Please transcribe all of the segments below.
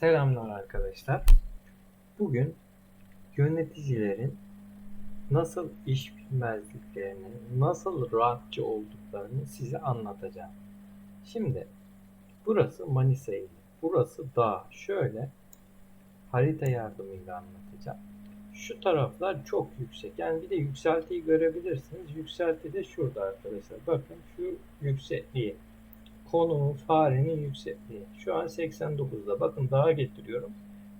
Selamlar arkadaşlar. Bugün yöneticilerin nasıl iş bilmezliklerini, nasıl rahatçı olduklarını size anlatacağım. Şimdi burası Manisa ili. Burası dağ. Şöyle harita yardımıyla anlatacağım. Şu taraflar çok yüksek. Yani bir de yükseltiyi görebilirsiniz. Yükselti de şurada arkadaşlar. Bakın şu yüksekliği konu farenin yüksekliği. Şu an 89'da. Bakın dağa getiriyorum.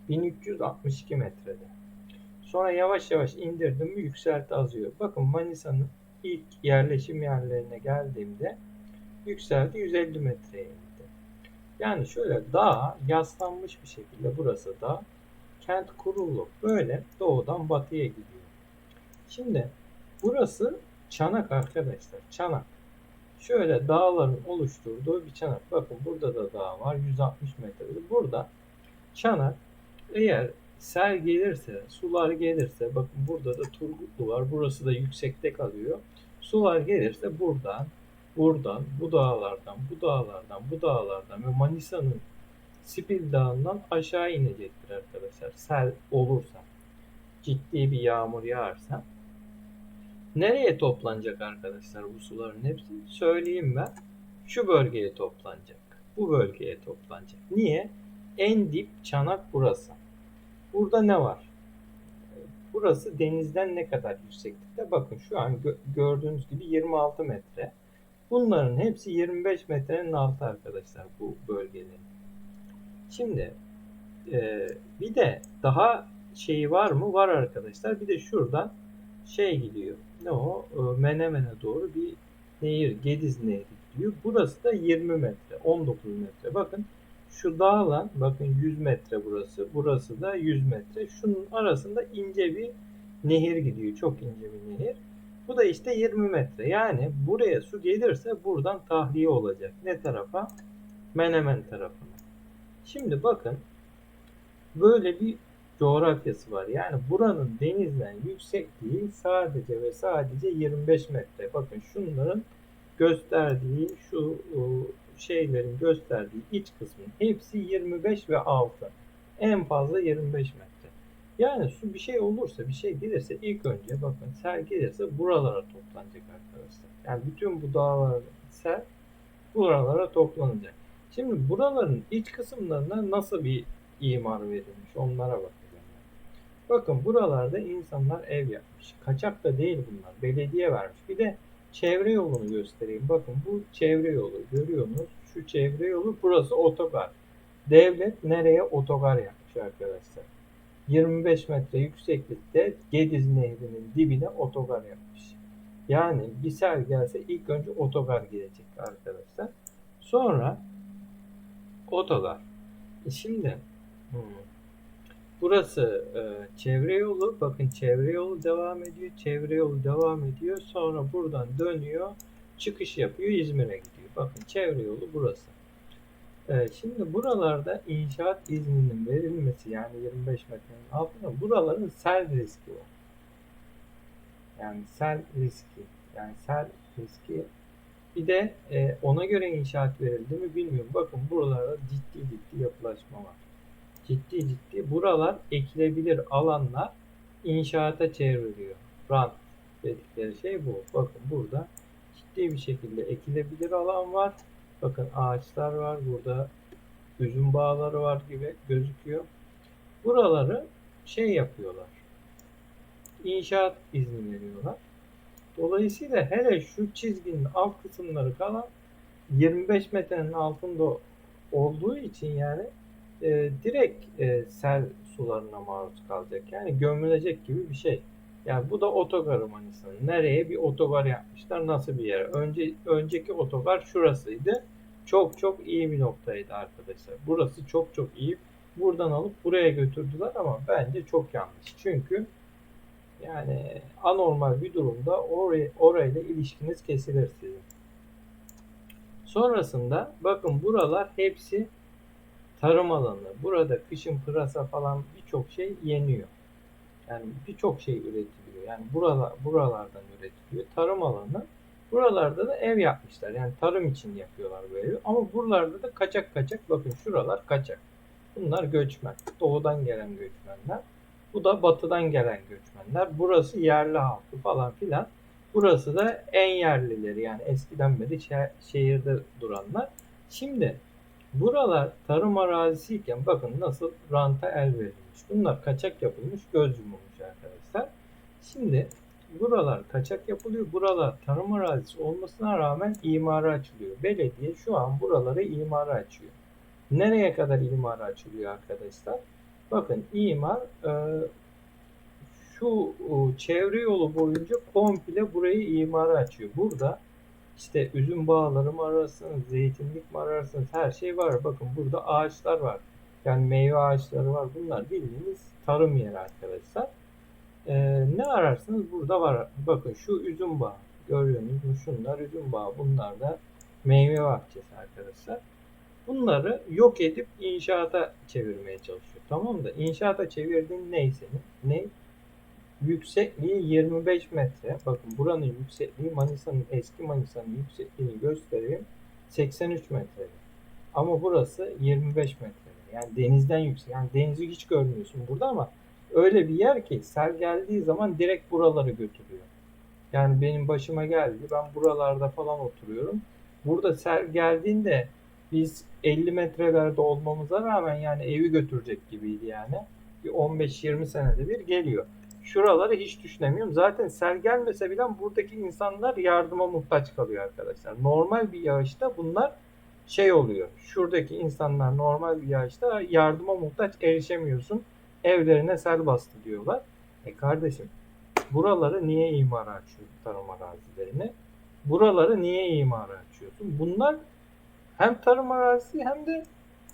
1362 metrede. Sonra yavaş yavaş indirdim mi yükselti azıyor. Bakın Manisa'nın ilk yerleşim yerlerine geldiğimde yükselti 150 metreye indi. Yani şöyle dağa yaslanmış bir şekilde burası da kent kurulu böyle doğudan batıya gidiyor. Şimdi burası Çanak arkadaşlar. Çanak. Şöyle dağların oluşturduğu bir çanak. Bakın burada da dağ var. 160 metrede. Burada çanak eğer sel gelirse, sular gelirse bakın burada da Turgutlu var. Burası da yüksekte kalıyor. Sular gelirse buradan, buradan, bu dağlardan, bu dağlardan, bu dağlardan ve Manisa'nın Spil Dağı'ndan aşağı inecektir arkadaşlar. Sel olursa, ciddi bir yağmur yağarsa Nereye toplanacak arkadaşlar bu suların hepsi? Söyleyeyim ben. Şu bölgeye toplanacak. Bu bölgeye toplanacak. Niye? En dip çanak burası. Burada ne var? Burası denizden ne kadar yükseklikte? Bakın şu an gö- gördüğünüz gibi 26 metre. Bunların hepsi 25 metrenin altı arkadaşlar bu bölgelerin. Şimdi e, bir de daha şeyi var mı? Var arkadaşlar. Bir de şuradan şey gidiyor. Ne o? E, Menemen'e doğru bir nehir, Gediz Nehri gidiyor. Burası da 20 metre, 19 metre. Bakın şu dağla, bakın 100 metre burası, burası da 100 metre. Şunun arasında ince bir nehir gidiyor. Çok ince bir nehir. Bu da işte 20 metre. Yani buraya su gelirse buradan tahliye olacak. Ne tarafa? Menemen tarafına. Şimdi bakın böyle bir coğrafyası var. Yani buranın denizden yüksekliği sadece ve sadece 25 metre. Bakın şunların gösterdiği şu e, şeylerin gösterdiği iç kısmın hepsi 25 ve altı. En fazla 25 metre. Yani su bir şey olursa, bir şey gelirse ilk önce bakın sel gelirse buralara toplanacak arkadaşlar. Yani bütün bu dağlar sel buralara toplanacak. Şimdi buraların iç kısımlarına nasıl bir imar verilmiş onlara bakacağım. Bakın buralarda insanlar ev yapmış. Kaçak da değil bunlar. Belediye vermiş. Bir de çevre yolunu göstereyim. Bakın bu çevre yolu görüyorsunuz. Şu çevre yolu burası otogar. Devlet nereye otogar yapmış arkadaşlar. 25 metre yükseklikte Gediz Nehri'nin dibine otogar yapmış. Yani bir sel gelse ilk önce otogar gelecek arkadaşlar. Sonra otogar. E Şimdi hmm, burası e, çevre yolu. Bakın çevre yolu devam ediyor. Çevre yolu devam ediyor. Sonra buradan dönüyor. Çıkış yapıyor. İzmir'e gidiyor. Bakın çevre yolu burası. E, şimdi buralarda inşaat izninin verilmesi yani 25 metrenin altında buraların sel riski var. Yani sel riski. Yani sel riski bir de e, ona göre inşaat verildi mi bilmiyorum. Bakın buralarda ciddi ciddi yapılaşma var. Ciddi ciddi. Buralar ekilebilir alanlar inşaata çevriliyor. Rant dedikleri şey bu. Bakın burada ciddi bir şekilde ekilebilir alan var. Bakın ağaçlar var. Burada üzüm bağları var gibi gözüküyor. Buraları şey yapıyorlar. İnşaat izni veriyorlar. Dolayısıyla hele şu çizginin alt kısımları kalan 25 metrenin altında olduğu için yani e, direkt e, sel sularına maruz kalacak. Yani gömülecek gibi bir şey. Yani bu da otogarı Manisa'nın. Nereye bir otogar yapmışlar? Nasıl bir yere? Önce önceki otogar şurasıydı. Çok çok iyi bir noktaydı arkadaşlar. Burası çok çok iyi. Buradan alıp buraya götürdüler ama bence çok yanlış. Çünkü yani anormal bir durumda oraya, orayla ilişkiniz kesilir sizin. Sonrasında bakın buralar hepsi tarım alanı. Burada kışın pırasa falan birçok şey yeniyor. Yani birçok şey üretiliyor. Yani buralar, buralardan üretiliyor. Tarım alanı. Buralarda da ev yapmışlar. Yani tarım için yapıyorlar bu evi. Ama buralarda da kaçak kaçak bakın şuralar kaçak. Bunlar göçmen. Doğudan gelen göçmenler. Bu da batıdan gelen göçmenler. Burası yerli halkı falan filan. Burası da en yerlileri yani eskiden beri şe- şehirde duranlar. Şimdi buralar tarım arazisiyken bakın nasıl ranta el verilmiş. Bunlar kaçak yapılmış, göz yumulmuş arkadaşlar. Şimdi buralar kaçak yapılıyor. Buralar tarım arazisi olmasına rağmen imara açılıyor. Belediye şu an buraları imara açıyor. Nereye kadar imara açılıyor arkadaşlar? Bakın imar e, şu e, çevre yolu boyunca komple burayı imara açıyor. Burada işte üzüm bağları mı ararsınız, zeytinlik mi ararsınız her şey var. Bakın burada ağaçlar var. Yani meyve ağaçları var. Bunlar bildiğiniz tarım yeri arkadaşlar. Ee, ne ararsınız burada var. Bakın şu üzüm bağı. Görüyorsunuz mu? Şunlar üzüm bağı. Bunlar da meyve bahçesi arkadaşlar. Bunları yok edip inşaata çevirmeye çalışıyor. Tamam da inşaata çevirdiğin ne senin? Ne? Yüksekliği 25 metre. Bakın buranın yüksekliği Manisa'nın eski Manisa'nın yüksekliğini göstereyim. 83 metre. Ama burası 25 metre. Yani denizden yüksek. Yani denizi hiç görmüyorsun burada ama öyle bir yer ki sel geldiği zaman direkt buraları götürüyor. Yani benim başıma geldi. Ben buralarda falan oturuyorum. Burada sel geldiğinde biz 50 metrelerde olmamıza rağmen yani evi götürecek gibiydi yani. Bir 15-20 senede bir geliyor. Şuraları hiç düşünemiyorum. Zaten sel gelmese bile buradaki insanlar yardıma muhtaç kalıyor arkadaşlar. Normal bir yağışta bunlar şey oluyor. Şuradaki insanlar normal bir yağışta yardıma muhtaç erişemiyorsun. Evlerine sel bastı diyorlar. E kardeşim buraları niye imara açıyorsun tarım arazilerini? Buraları niye imara açıyorsun? Bunlar hem tarım arazisi hem de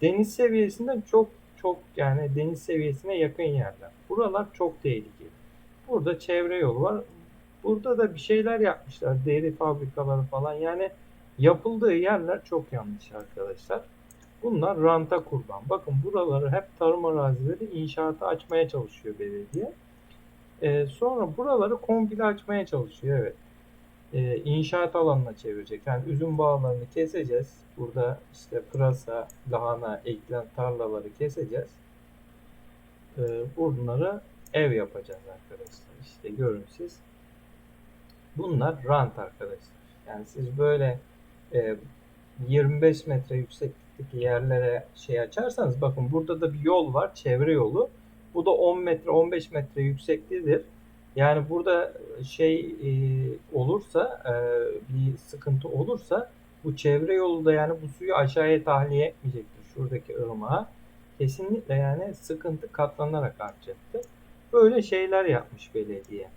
deniz seviyesinden çok çok yani deniz seviyesine yakın yerler. Buralar çok tehlikeli. Burada çevre yolu var. Burada da bir şeyler yapmışlar. Deri fabrikaları falan. Yani yapıldığı yerler çok yanlış arkadaşlar. Bunlar ranta kurban. Bakın buraları hep tarım arazileri inşaata açmaya çalışıyor belediye. Ee, sonra buraları komple açmaya çalışıyor. Evet. Ee, inşaat alanına çevirecek. Yani üzüm bağlarını keseceğiz. Burada işte pırasa, lahana, eklem tarlaları keseceğiz. Ee, bunları ev yapacağız arkadaşlar. İşte görün siz. Bunlar rant arkadaşlar. Yani siz böyle e, 25 metre yükseklikteki yerlere şey açarsanız bakın burada da bir yol var. Çevre yolu. Bu da 10 metre 15 metre yüksekliğidir. Yani burada şey e, olursa e, bir sıkıntı olursa bu çevre yolu da yani bu suyu aşağıya tahliye etmeyecektir. Şuradaki ırmağa. Kesinlikle yani sıkıntı katlanarak artacaktır. Böyle şeyler yapmış belediye.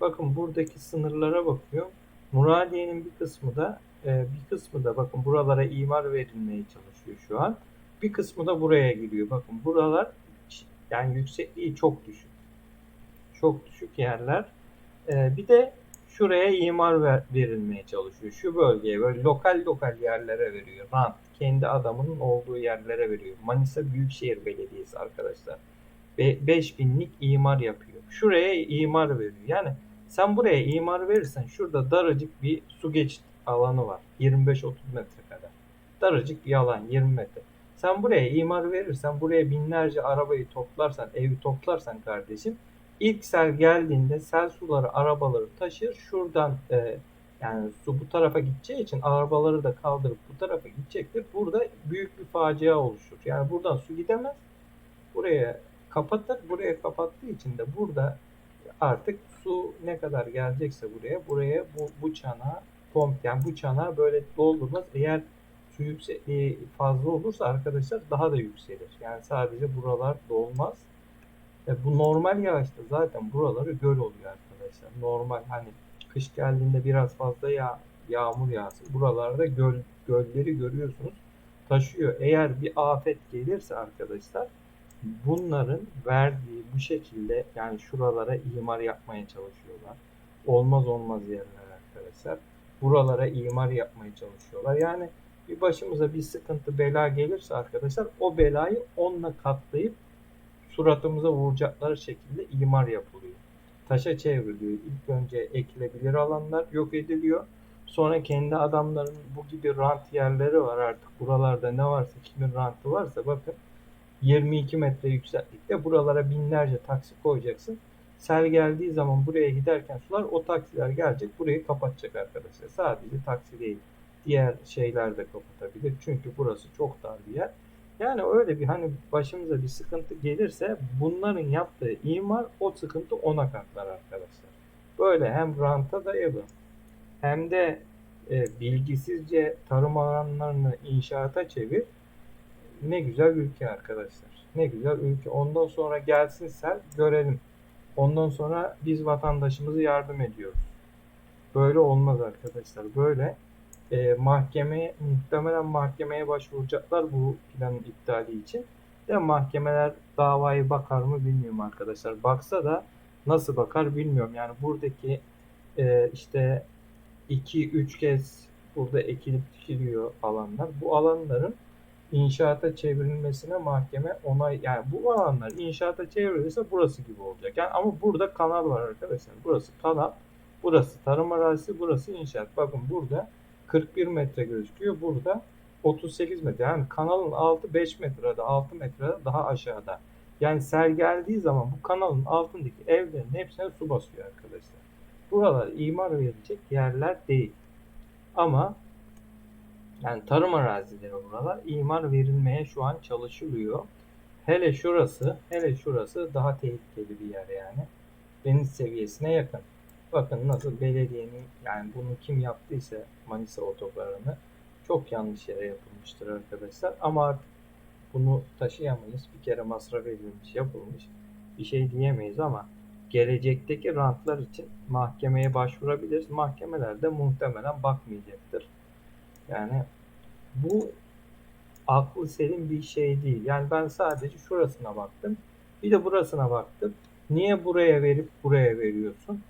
Bakın buradaki sınırlara bakıyor. Muradiye'nin bir kısmı da e, bir kısmı da bakın buralara imar verilmeye çalışıyor şu an. Bir kısmı da buraya giriyor. Bakın buralar yani yüksekliği çok düşük. Çok düşük yerler. E, bir de şuraya imar ver, verilmeye çalışıyor. Şu bölgeye böyle lokal lokal yerlere veriyor. Rant kendi adamının olduğu yerlere veriyor. Manisa Büyükşehir Belediyesi arkadaşlar. 5000'lik imar yapıyor. Şuraya imar veriyor. Yani sen buraya imar verirsen şurada daracık bir su geçit alanı var. 25-30 metre kadar. Daracık bir alan 20 metre. Sen buraya imar verirsen buraya binlerce arabayı toplarsan, evi toplarsan kardeşim ilk sel geldiğinde sel suları arabaları taşır. Şuradan e, yani su bu tarafa gideceği için arabaları da kaldırıp bu tarafa gidecektir. Burada büyük bir facia oluşur. Yani buradan su gidemez. Buraya kapatır. Buraya kapattığı için de burada artık su ne kadar gelecekse buraya buraya bu, bu çana pomp yani bu çana böyle doldurmaz. Eğer su yüksekliği fazla olursa arkadaşlar daha da yükselir. Yani sadece buralar dolmaz. E bu normal yağışta zaten buraları göl oluyor arkadaşlar. Normal hani kış geldiğinde biraz fazla yağ, yağmur yağsın. Buralarda göl, gölleri görüyorsunuz. Taşıyor. Eğer bir afet gelirse arkadaşlar bunların verdiği bu şekilde yani şuralara imar yapmaya çalışıyorlar. Olmaz olmaz yerler arkadaşlar. Buralara imar yapmaya çalışıyorlar. Yani bir başımıza bir sıkıntı bela gelirse arkadaşlar o belayı onunla katlayıp suratımıza vuracakları şekilde imar yapılıyor. Taşa çevriliyor. İlk önce ekilebilir alanlar yok ediliyor. Sonra kendi adamların bu gibi rant yerleri var artık. Buralarda ne varsa kimin rantı varsa bakın 22 metre yükseklikte. Buralara binlerce taksi koyacaksın. Sel geldiği zaman buraya giderken sular o taksiler gelecek burayı kapatacak arkadaşlar. Sadece taksi değil. Diğer şeyler de kapatabilir. Çünkü burası çok dar bir yer. Yani öyle bir hani başımıza bir sıkıntı gelirse bunların yaptığı imar o sıkıntı ona katlar arkadaşlar. Böyle hem ranta dayalı hem de e, bilgisizce tarım alanlarını inşaata çevir. Ne güzel ülke arkadaşlar. Ne güzel ülke. Ondan sonra gelsin sel görelim. Ondan sonra biz vatandaşımızı yardım ediyoruz. Böyle olmaz arkadaşlar. Böyle e, mahkemeye muhtemelen mahkemeye başvuracaklar bu planın iptali için. De mahkemeler davayı bakar mı bilmiyorum arkadaşlar. Baksa da nasıl bakar bilmiyorum. Yani buradaki e, işte 2-3 kez burada ekilip dikiliyor alanlar. Bu alanların inşaata çevrilmesine mahkeme onay yani bu alanlar inşaata çevrilirse burası gibi olacak. Yani ama burada kanal var arkadaşlar. Burası kanal. Burası tarım arazisi, burası inşaat. Bakın burada 41 metre gözüküyor. Burada 38 metre. Yani kanalın altı 5 metrede, 6 metrede daha aşağıda. Yani sel geldiği zaman bu kanalın altındaki evlerin hepsine su basıyor arkadaşlar. Buralar imar verilecek yerler değil. Ama yani tarım arazileri buralar imar verilmeye şu an çalışılıyor. Hele şurası, hele şurası daha tehlikeli bir yer yani. Deniz seviyesine yakın. Bakın nasıl belediyenin yani bunu kim yaptıysa Manisa otogarını çok yanlış yere yapılmıştır arkadaşlar. Ama artık bunu taşıyamayız. Bir kere masraf edilmiş, yapılmış. Bir şey diyemeyiz ama gelecekteki rantlar için mahkemeye başvurabiliriz. Mahkemeler de muhtemelen bakmayacaktır. Yani bu aklı selim bir şey değil. Yani ben sadece şurasına baktım. Bir de burasına baktım. Niye buraya verip buraya veriyorsun?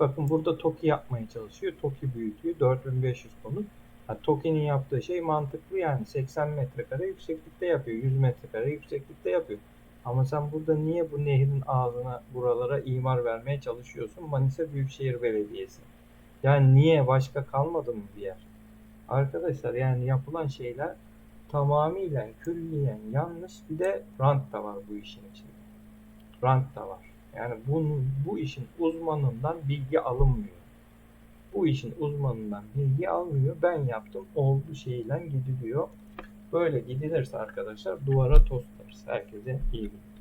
Bakın burada TOKİ yapmaya çalışıyor. TOKİ büyütüyor. 4500 konut. Ha, TOKİ'nin yaptığı şey mantıklı yani. 80 metrekare yükseklikte yapıyor. 100 metrekare yükseklikte yapıyor. Ama sen burada niye bu nehrin ağzına buralara imar vermeye çalışıyorsun? Manisa Büyükşehir Belediyesi. Yani niye? Başka kalmadı mı bir yer? Arkadaşlar yani yapılan şeyler tamamıyla külliyen yanlış. Bir de rant da var bu işin içinde. Rant da var. Yani bunun, bu işin uzmanından bilgi alınmıyor. Bu işin uzmanından bilgi almıyor. Ben yaptım oldu şeyle gidiliyor. Böyle gidilirse arkadaşlar duvara tostarız. Herkese iyi günler.